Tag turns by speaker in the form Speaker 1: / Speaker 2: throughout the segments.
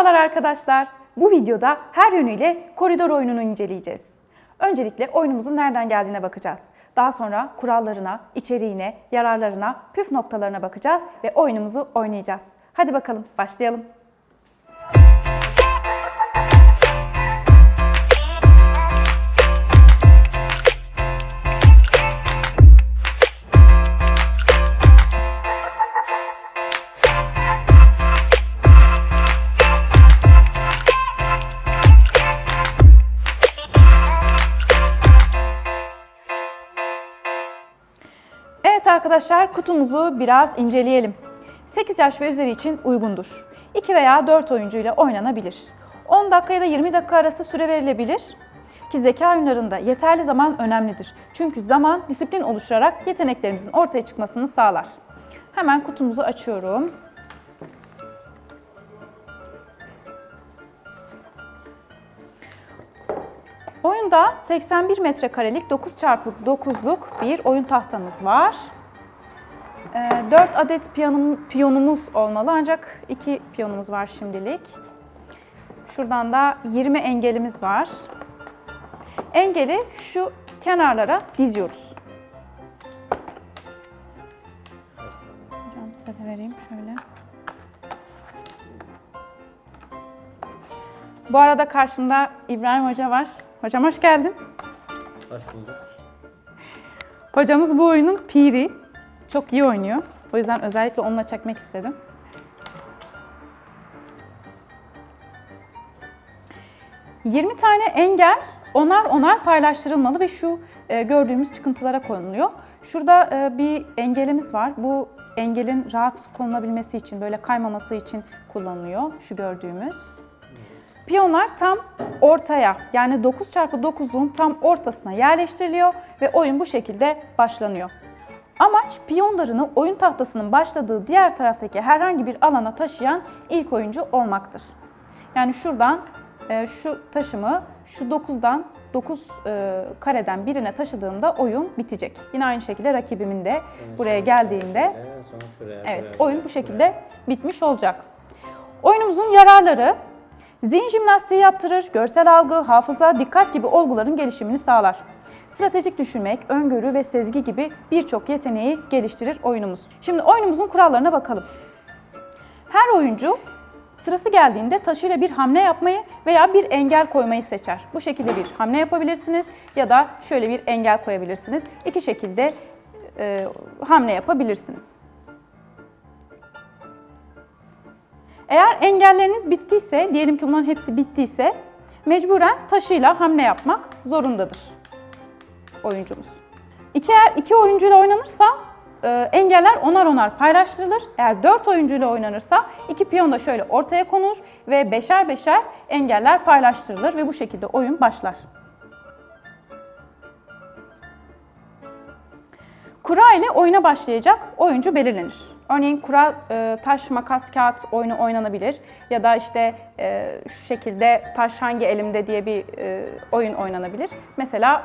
Speaker 1: Merhabalar arkadaşlar. Bu videoda her yönüyle koridor oyununu inceleyeceğiz. Öncelikle oyunumuzun nereden geldiğine bakacağız. Daha sonra kurallarına, içeriğine, yararlarına, püf noktalarına bakacağız ve oyunumuzu oynayacağız. Hadi bakalım başlayalım. Arkadaşlar kutumuzu biraz inceleyelim. 8 yaş ve üzeri için uygundur. 2 veya 4 oyuncu ile oynanabilir. 10 dakika ya da 20 dakika arası süre verilebilir. Ki zeka oyunlarında yeterli zaman önemlidir. Çünkü zaman disiplin oluşturarak yeteneklerimizin ortaya çıkmasını sağlar. Hemen kutumuzu açıyorum. Oyunda 81 metrekarelik 9x9'luk bir oyun tahtamız var. 4 adet piyanım, piyonumuz olmalı ancak 2 piyonumuz var şimdilik. Şuradan da 20 engelimiz var. Engeli şu kenarlara diziyoruz. Hocam size de vereyim şöyle. Bu arada karşımda İbrahim Hoca var. Hocam hoş geldin.
Speaker 2: Hoş bulduk.
Speaker 1: Hocamız bu oyunun piri. Çok iyi oynuyor. O yüzden özellikle onunla çekmek istedim. ...20 tane engel onar onar paylaştırılmalı ve şu e, gördüğümüz çıkıntılara konuluyor. Şurada e, bir engelimiz var. Bu engelin rahat konulabilmesi için, böyle kaymaması için kullanılıyor. Şu gördüğümüz. Piyonlar tam ortaya yani 9x9'un tam ortasına yerleştiriliyor ve oyun bu şekilde başlanıyor. Amaç piyonlarını oyun tahtasının başladığı diğer taraftaki herhangi bir alana taşıyan ilk oyuncu olmaktır. Yani şuradan e, şu taşımı şu 9'dan 9 e, kareden birine taşıdığımda oyun bitecek. Yine aynı şekilde rakibimin de buraya geldiğinde
Speaker 2: Evet, şuraya.
Speaker 1: Oyun bu şekilde bitmiş olacak. Oyunumuzun yararları zihin jimnastiği yaptırır, görsel algı, hafıza, dikkat gibi olguların gelişimini sağlar. Stratejik düşünmek, öngörü ve sezgi gibi birçok yeteneği geliştirir oyunumuz. Şimdi oyunumuzun kurallarına bakalım. Her oyuncu sırası geldiğinde taşıyla bir hamle yapmayı veya bir engel koymayı seçer. Bu şekilde bir hamle yapabilirsiniz ya da şöyle bir engel koyabilirsiniz. İki şekilde e, hamle yapabilirsiniz. Eğer engelleriniz bittiyse, diyelim ki bunların hepsi bittiyse, mecburen taşıyla hamle yapmak zorundadır oyuncumuz. İki, eğer iki oyuncuyla oynanırsa e, engeller onar onar paylaştırılır. Eğer dört oyuncuyla oynanırsa iki piyon da şöyle ortaya konur ve beşer beşer engeller paylaştırılır ve bu şekilde oyun başlar. Kura ile oyuna başlayacak oyuncu belirlenir. Örneğin kura e, taş, makas, kağıt oyunu oynanabilir ya da işte e, şu şekilde taş hangi elimde diye bir e, oyun oynanabilir. Mesela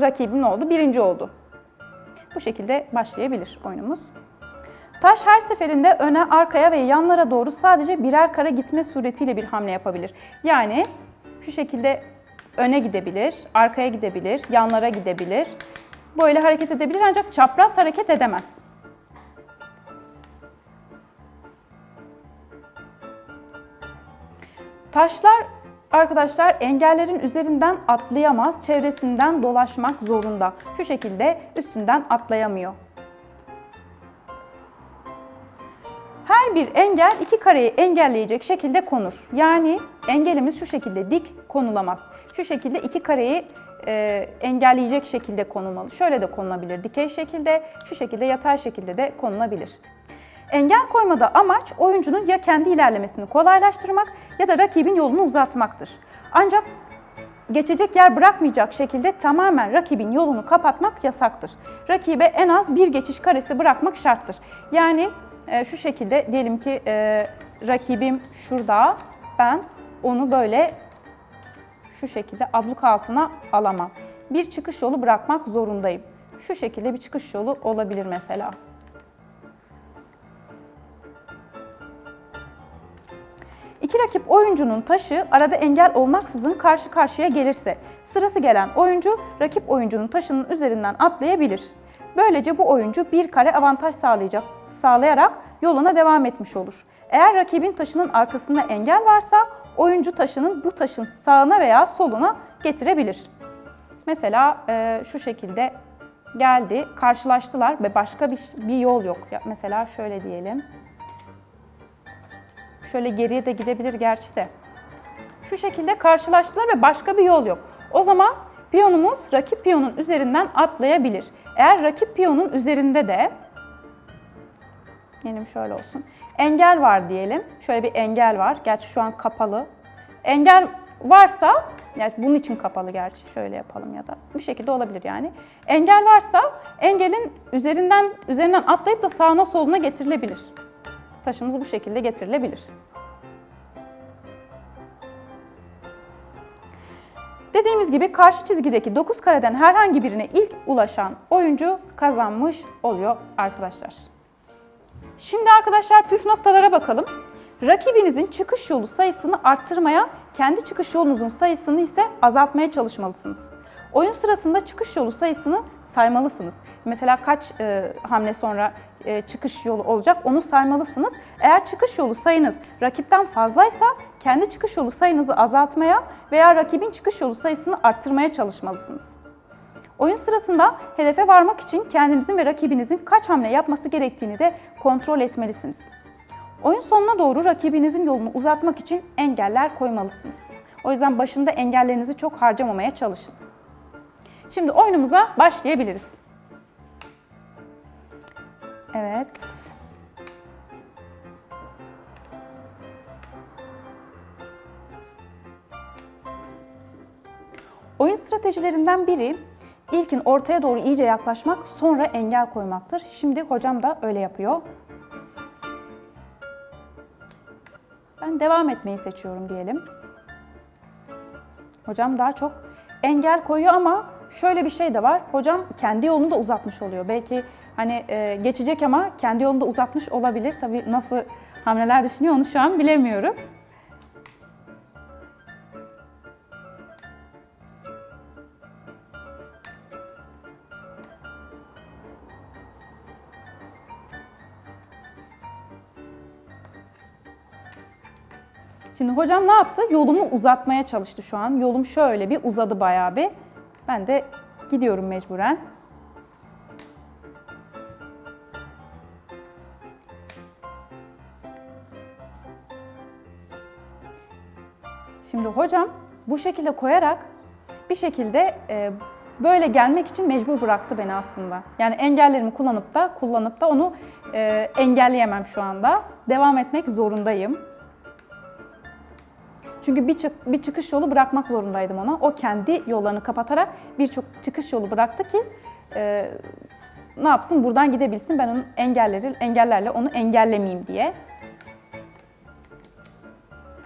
Speaker 1: rakibin oldu, birinci oldu. Bu şekilde başlayabilir oyunumuz. Taş her seferinde öne, arkaya ve yanlara doğru sadece birer kare gitme suretiyle bir hamle yapabilir. Yani şu şekilde öne gidebilir, arkaya gidebilir, yanlara gidebilir. Böyle hareket edebilir ancak çapraz hareket edemez. Taşlar arkadaşlar engellerin üzerinden atlayamaz, çevresinden dolaşmak zorunda. Şu şekilde üstünden atlayamıyor. Her bir engel iki kareyi engelleyecek şekilde konur. Yani engelimiz şu şekilde dik konulamaz. Şu şekilde iki kareyi e, engelleyecek şekilde konulmalı. Şöyle de konulabilir dikey şekilde, şu şekilde yatay şekilde de konulabilir. Engel koymada amaç oyuncunun ya kendi ilerlemesini kolaylaştırmak ya da rakibin yolunu uzatmaktır. Ancak geçecek yer bırakmayacak şekilde tamamen rakibin yolunu kapatmak yasaktır. Rakibe en az bir geçiş karesi bırakmak şarttır. Yani e, şu şekilde diyelim ki e, rakibim şurada, ben onu böyle şu şekilde abluk altına alamam. Bir çıkış yolu bırakmak zorundayım. Şu şekilde bir çıkış yolu olabilir mesela. İki rakip oyuncunun taşı arada engel olmaksızın karşı karşıya gelirse sırası gelen oyuncu rakip oyuncunun taşının üzerinden atlayabilir. Böylece bu oyuncu bir kare avantaj sağlayacak, sağlayarak yoluna devam etmiş olur. Eğer rakibin taşının arkasında engel varsa oyuncu taşının bu taşın sağına veya soluna getirebilir. Mesela e, şu şekilde geldi, karşılaştılar ve başka bir, bir yol yok. Mesela şöyle diyelim. Şöyle geriye de gidebilir gerçi de. Şu şekilde karşılaştılar ve başka bir yol yok. O zaman piyonumuz rakip piyonun üzerinden atlayabilir. Eğer rakip piyonun üzerinde de diyelim şöyle olsun. Engel var diyelim. Şöyle bir engel var. Gerçi şu an kapalı. Engel varsa, yani bunun için kapalı gerçi şöyle yapalım ya da bir şekilde olabilir yani. Engel varsa engelin üzerinden üzerinden atlayıp da sağına soluna getirilebilir. Taşımız bu şekilde getirilebilir. Dediğimiz gibi karşı çizgideki 9 kareden herhangi birine ilk ulaşan oyuncu kazanmış oluyor arkadaşlar. Şimdi arkadaşlar püf noktalara bakalım. Rakibinizin çıkış yolu sayısını arttırmaya, kendi çıkış yolunuzun sayısını ise azaltmaya çalışmalısınız. Oyun sırasında çıkış yolu sayısını saymalısınız. Mesela kaç e, hamle sonra e, çıkış yolu olacak onu saymalısınız. Eğer çıkış yolu sayınız rakipten fazlaysa kendi çıkış yolu sayınızı azaltmaya veya rakibin çıkış yolu sayısını arttırmaya çalışmalısınız. Oyun sırasında hedefe varmak için kendinizin ve rakibinizin kaç hamle yapması gerektiğini de kontrol etmelisiniz. Oyun sonuna doğru rakibinizin yolunu uzatmak için engeller koymalısınız. O yüzden başında engellerinizi çok harcamamaya çalışın. Şimdi oyunumuza başlayabiliriz. Evet. Oyun stratejilerinden biri ilkin ortaya doğru iyice yaklaşmak, sonra engel koymaktır. Şimdi hocam da öyle yapıyor. Ben devam etmeyi seçiyorum diyelim. Hocam daha çok engel koyuyor ama şöyle bir şey de var. Hocam kendi yolunu da uzatmış oluyor. Belki hani e, geçecek ama kendi yolunu da uzatmış olabilir. Tabii nasıl hamleler düşünüyor onu şu an bilemiyorum. Şimdi hocam ne yaptı? Yolumu uzatmaya çalıştı şu an. Yolum şöyle bir uzadı bayağı bir. Ben de gidiyorum mecburen. Şimdi hocam bu şekilde koyarak bir şekilde e, böyle gelmek için mecbur bıraktı beni aslında. Yani engellerimi kullanıp da kullanıp da onu e, engelleyemem şu anda. Devam etmek zorundayım. Çünkü bir, çık, bir çıkış yolu bırakmak zorundaydım ona. O kendi yollarını kapatarak birçok çıkış yolu bıraktı ki e, ne yapsın buradan gidebilsin. Ben onun engelleri, engellerle onu engellemeyeyim diye.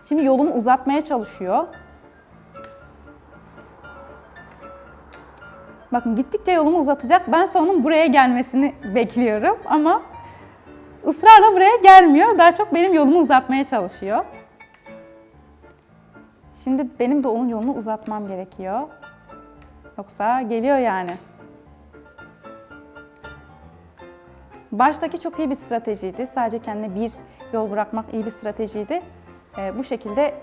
Speaker 1: Şimdi yolumu uzatmaya çalışıyor. Bakın gittikçe yolumu uzatacak. Ben onun buraya gelmesini bekliyorum ama ısrarla buraya gelmiyor. Daha çok benim yolumu uzatmaya çalışıyor. Şimdi benim de onun yolunu uzatmam gerekiyor. Yoksa geliyor yani. Baştaki çok iyi bir stratejiydi. Sadece kendine bir yol bırakmak iyi bir stratejiydi. Ee, bu şekilde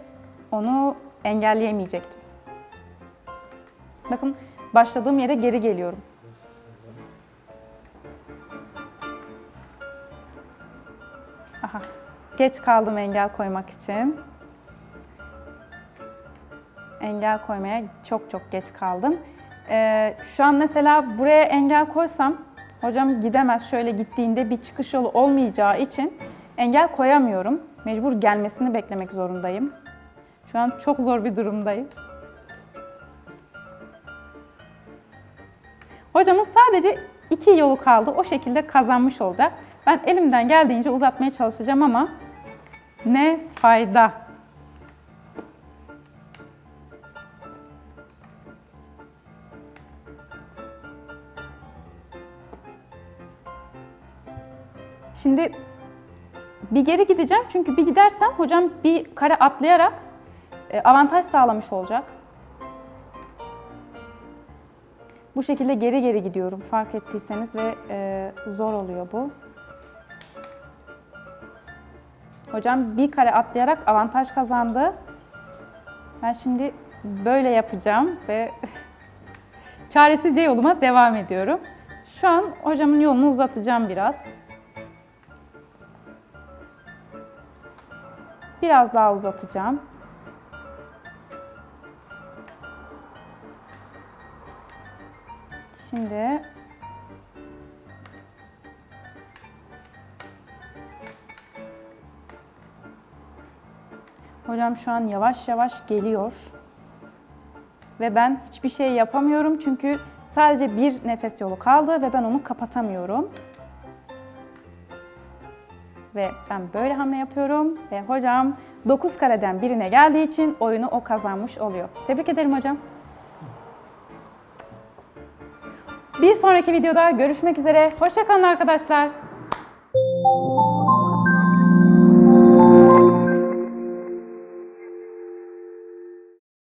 Speaker 1: onu engelleyemeyecektim. Bakın başladığım yere geri geliyorum. Aha, geç kaldım engel koymak için engel koymaya çok çok geç kaldım. Ee, şu an mesela buraya engel koysam hocam gidemez şöyle gittiğinde bir çıkış yolu olmayacağı için engel koyamıyorum. Mecbur gelmesini beklemek zorundayım. Şu an çok zor bir durumdayım. Hocamın sadece iki yolu kaldı. O şekilde kazanmış olacak. Ben elimden geldiğince uzatmaya çalışacağım ama ne fayda. Şimdi bir geri gideceğim çünkü bir gidersem hocam bir kare atlayarak e, avantaj sağlamış olacak. Bu şekilde geri geri gidiyorum fark ettiyseniz ve e, zor oluyor bu. Hocam bir kare atlayarak avantaj kazandı. Ben şimdi böyle yapacağım ve çaresizce yoluma devam ediyorum. Şu an hocamın yolunu uzatacağım biraz. Biraz daha uzatacağım. Şimdi Hocam şu an yavaş yavaş geliyor. Ve ben hiçbir şey yapamıyorum çünkü sadece bir nefes yolu kaldı ve ben onu kapatamıyorum. Ve ben böyle hamle yapıyorum ve hocam 9 kareden birine geldiği için oyunu o kazanmış oluyor. Tebrik ederim hocam. Bir sonraki videoda görüşmek üzere. Hoşçakalın arkadaşlar.